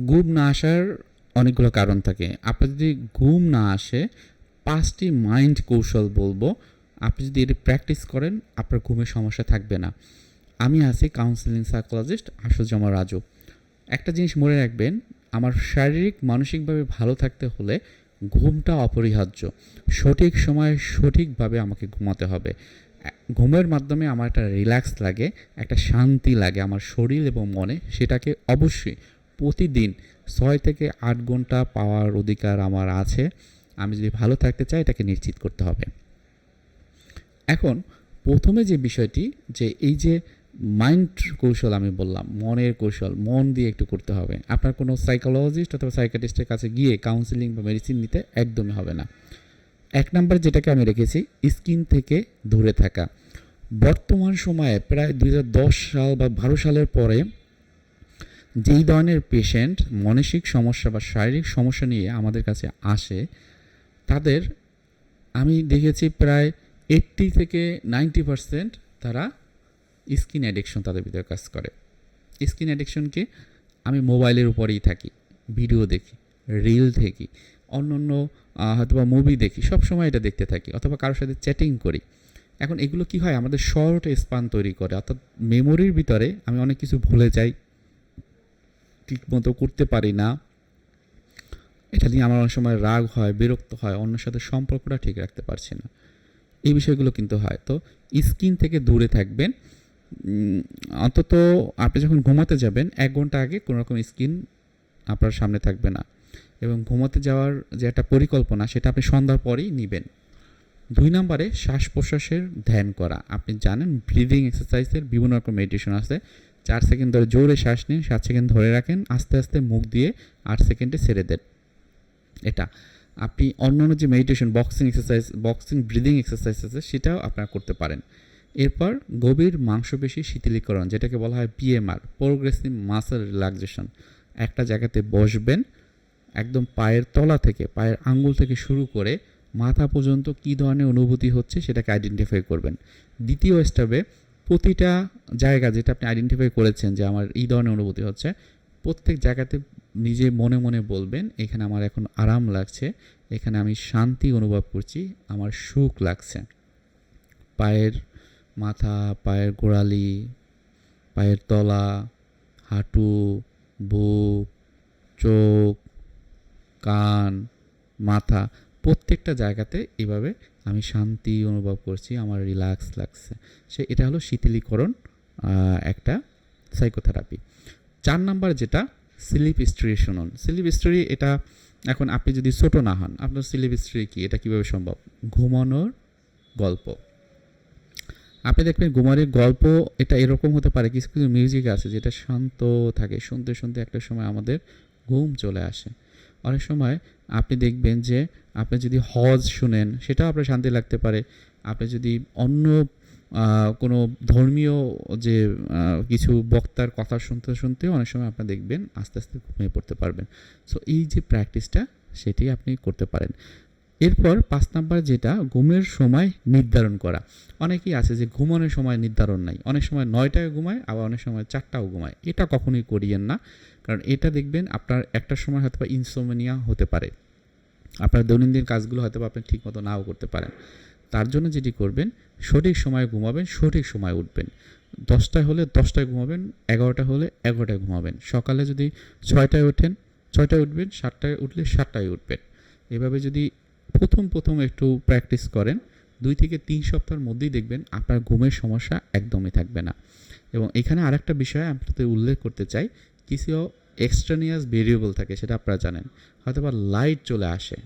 ঘুম না আসার অনেকগুলো কারণ থাকে। আপনার যদি ঘুম না আসে, পাঁচটি মাইন্ড কৌশল বলব। আপনি যদি এটি প্র্যাকটিস করেন, আপনার ঘুমের সমস্যা থাকবে না। আমি আছি কাউন্সিলিং সাইকোলজিস্ট আশুজামা রাজু। একটা জিনিস মনে রাখবেন, আমার শারীরিক, মানসিকভাবে ভালো থাকতে হলে ঘুমটা অপরিহার্য। সঠিক সময়ে সঠিকভাবে আমাকে ঘুমাতে হবে। ঘুমের মাধ্যমে আমার একটা রিল্যাক্স লাগে, একটা শান্তি লাগে আমার শরীর এবং মনে, সেটাকে অবশ্যই প্রতিদিন ছয় থেকে আট ঘণ্টা পাওয়ার অধিকার আমার আছে। আমি যদি ভালো থাকতে চাই, এটাকে নিশ্চিত করতে হবে। এখন প্রথমে যে বিষয়টি, যে এই যে মাইন্ড কৌশল আমি বললাম, মনের কৌশল, মন দিয়ে একটু করতে হবে। আপনার কোনো সাইকোলজিস্ট অথবা সাইকাটিস্টের কাছে গিয়ে কাউন্সিলিং বা মেডিসিন নিতে একদমই হবে না। এক নম্বর যেটাকে আমি রেখেছি স্কিন থেকে দূরে থাকা। বর্তমান সময়ে প্রায় দু হাজার দশ সাল বা বারো সালের পরে যেই ধরনের পেশেন্ট মানসিক সমস্যা বা শারীরিক সমস্যা নিয়ে আমাদের কাছে আসে তাদের আমি দেখেছি প্রায় এইট্টি থেকে নাইনটি পারসেন্ট তারা স্কিন অ্যাডিকশন তাদের ভিতরে কাজ করে। স্কিন অ্যাডিকশনকে আমি মোবাইলের উপরেই থাকি ভিডিও দেখি রিল দেখি অন্য অন্য আহ, হয়তোবা মুভি দেখি সব সময় এটা দেখতে থাকি অথবা কারোর সাথে চ্যাটিং করি। এখন এগুলো কি হয়? আমাদের শর্ট স্পান তৈরি করে অর্থাৎ মেমোরির ভিতরে আমি অনেক কিছু ভুলে যাই ঠিকমতো করতে পারি না, এটা নিয়ে আমার অনেক সময় রাগ হয়, বিরক্ত হয়, অন্যের সাথে সম্পর্কটা ঠিক রাখতে পারছি না। এই বিষয়গুলো কিন্তু হয়। তো স্কিন থেকে দূরে থাকবেন। অন্তত আপনি যখন ঘুমাতে যাবেন, এক ঘণ্টা আগে কোনো রকম স্কিন আপনার সামনে থাকবে না। এবং ঘুমাতে যাওয়ার যে একটা পরিকল্পনা, সেটা আপনি সন্ধ্যার পরেই নেবেন। দুই নম্বরে শ্বাস প্রশ্বাসের ধ্যান করা। আপনি জানেন ব্রিদিং এক্সারসাইজের বিভিন্ন রকম মেডিটেশন আছে। চার সেকেন্ড ধরে জোরে শ্বাস নিন, সাত সেকেন্ড ধরে রাখেন, আস্তে আস্তে মুখ দিয়ে আট সেকেন্ডে ছেড়ে দেন। এটা। আপনি অন্যান্য যে meditation boxing exercise boxing breathing exercise আছে, সেটাও আপনারা করতে পারেন। এরপর গভীর মাংসপেশি শিথিলীকরণ, যেটাকে বলা হয় পিএমআর প্রোগ্রেসিভ মাসেল রিল্যাক্সেশন একটা জায়গাতে বসবেন, একদম পায়ের তলা থেকে, পায়ের আঙ্গুল থেকে শুরু করে মাথা পর্যন্ত কী ধরনের অনুভূতি হচ্ছে সেটাকে আইডেন্টিফাই করবেন। দ্বিতীয় স্টেপে প্রতিটা জায়গা যেটা আপনি আইডেন্টিফাই করেছেন যে আমার এই ধরনের অনুভূতি হচ্ছে, প্রত্যেক জায়গাতে নিজে মনে মনে বলবেন, এখানে আমার এখন আরাম লাগছে, এখানে আমি শান্তি অনুভব করছি, আমার সুখ লাগছে। পায়ের মাথা, পায়ের গোড়ালি, পায়ের তলা, হাঁটু, বুক, চোখ, কান, মাথা প্রত্যেকটা জায়গাতে এভাবে আমি শান্তি অনুভব করছি, আমার রিল্যাক্স লাগছে। সে, এটা হলো শীতলীকরণ একটা সাইকোথেরাপি চার নাম্বার যেটা স্লিপ স্টোরি শুনুন। স্লিপ স্টোরি এটা এখন আপনি যদি ছোট না হন, আপনার স্লিপ স্টোরি কি? এটা কীভাবে সম্ভব? ঘুমানোর গল্প। আপনি দেখবেন ঘুমানোর গল্প, এটা এরকম হতে পারে, কিছু কিছু মিউজিক আছে যেটা শান্ত থাকে। শুনতে শুনতে একটা সময় আমাদের ঘুম চলে আসে। অনেক সময় আপনি দেখবেন যে আপনি যদি হজ শুনেন, সেটাও আপনার শান্তি লাগতে পারে। আপনি যদি অন্য কোনো ধর্মীয় যে কিছু বক্তার কথা শুনতে শুনতে অনেক সময় আপনি দেখবেন আস্তে আস্তে ঘুমিয়ে পড়তে পারবেন। সো এই যে প্র্যাকটিসটা সেটি আপনি করতে পারেন। এরপর পাঁচ নাম্বার যেটা, ঘুমের সময় নির্ধারণ করা। অনেকেই আছে যে ঘুমানোর সময় নির্ধারণ নাই। অনেক সময় নয়টায় ঘুমায়, আবার অনেক সময় চারটাও ঘুমায়। এটা কখনোই করিয়েন না। কারণ এটা দেখবেন আপনার একটা সময় হয়তো বা ইনসোমেনিয়া হতে পারে। আপনার দৈনন্দিন কাজগুলো হয়তো আপনি ঠিকমতো নাও করতে পারেন। তার জন্য যেটি করবেন, সঠিক সময়ে ঘুমাবেন, সঠিক সময় উঠবেন। দশটায় হলে দশটায় ঘুমাবেন এগারোটা হলে এগারোটায় ঘুমাবেন। সকালে যদি ছয়টায় ওঠেন, ছয়টায় উঠবেন, সাতটায় উঠলে সাতটায় উঠবেন। এভাবে যদি প্রথম প্রথম একটু প্র্যাকটিস করেন, দুই থেকে তিন সপ্তাহের মধ্যেই দেখবেন আপনার ঘুমের সমস্যা একদমই থাকবে না। এবং এখানে আরেকটা বিষয় আপনাদের উল্লেখ করতে চাই কিছু এক্সট্রানিয়াস ভেরিয়েবল থাকে, সেটা আপনারা জানেন। হয়তো বা লাইট চলে আসে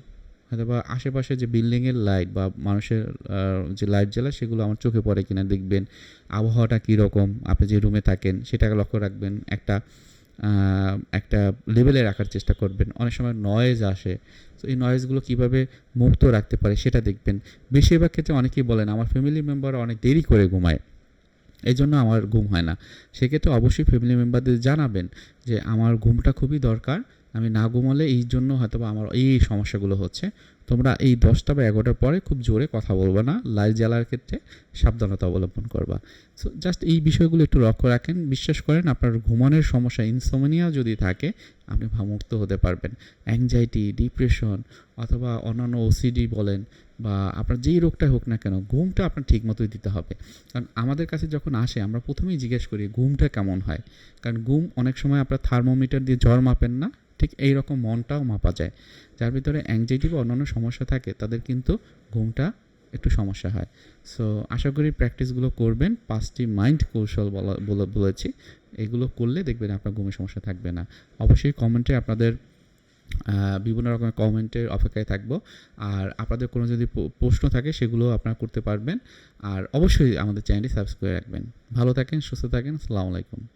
হয়তো বা আশেপাশে যে বিল্ডিংয়ের লাইট বা মানুষের যে লাইট জ্বালা, সেগুলো আমার চোখে পড়ে কিনা দেখবেন। আবহাওয়াটা কীরকম? আপনি যে রুমে থাকেন, সেটাকে লক্ষ্য রাখবেন। একটা একটা লেভেলে রাখার চেষ্টা করবেন। অনেক সময় নয়েজ আসে। তো এই নয়েজগুলো কীভাবে মুক্ত রাখতে পারে, সেটা দেখবেন। বেশিরভাগ ক্ষেত্রে অনেকেই বলেন, আমার ফ্যামিলি মেম্বার অনেক দেরি করে ঘুমায়। এই জন্য আমার ঘুম হয় না। সেক্ষেত্রে অবশ্যই ফ্যামিলি মেম্বারদের জানাবেন যে আমার ঘুমটা খুবই দরকার। আমি না ঘুমালে এই জন্য হয়তো বা আমার এই সমস্যাগুলো হচ্ছে। তোমরা এই দশটা বা এগারোটার পরে খুব জোরে কথা বলবে না লাইট জ্বালার ক্ষেত্রে সাবধানতা অবলম্বন করবা। সো জাস্ট এই বিষয়গুলো একটু লক্ষ্য রাখেন। বিশ্বাস করেন আপনার ঘুমানোর সমস্যা ইনসোমনিয়া যদি থাকে, আপনি ভামুক্ত হতে পারবেন। অ্যাংজাইটি ডিপ্রেশন অথবা অন্যান্য ওসিডি বলেন বা আপনার যেই রোগটা হোক না কেন, ঘুমটা আপনার ঠিক মতোই দিতে হবে। কারণ আমাদের কাছে যখন আসে, আমরা প্রথমেই জিজ্ঞেস করি, ঘুমটা কেমন হয়? কারণ ঘুম অনেক সময় আপনার থার্মোমিটার দিয়ে জ্বর মাপেন না। ঠিক এই রকম মনটাও মাপা যায়। যার ভিতরে অ্যাংজাইটি বা অন্যান্য সমস্যা থাকে, তাদের কিন্তু ঘুমটা একটু সমস্যা হয়। সো আশা করি প্র্যাকটিসগুলো করবেন। পাঁচটি মাইন্ড কৌশল বলা, বলে- বলেছি। এগুলো করলে দেখবেন আপনার ঘুমের সমস্যা থাকবে না। অবশ্যই কমেন্টে আপনাদের বিভিন্ন রকমের কমেন্টের অপেক্ষায় থাকব। আর আপনাদের কোনো যদি প্রশ্ন থাকে সেগুলো আপনারা করতে পারবেন। আর অবশ্যই আমাদের চ্যানেলটি সাবস্ক্রাইব রাখবেন। ভালো থাকেন, সুস্থ থাকেন, আসসালামু আলাইকুম।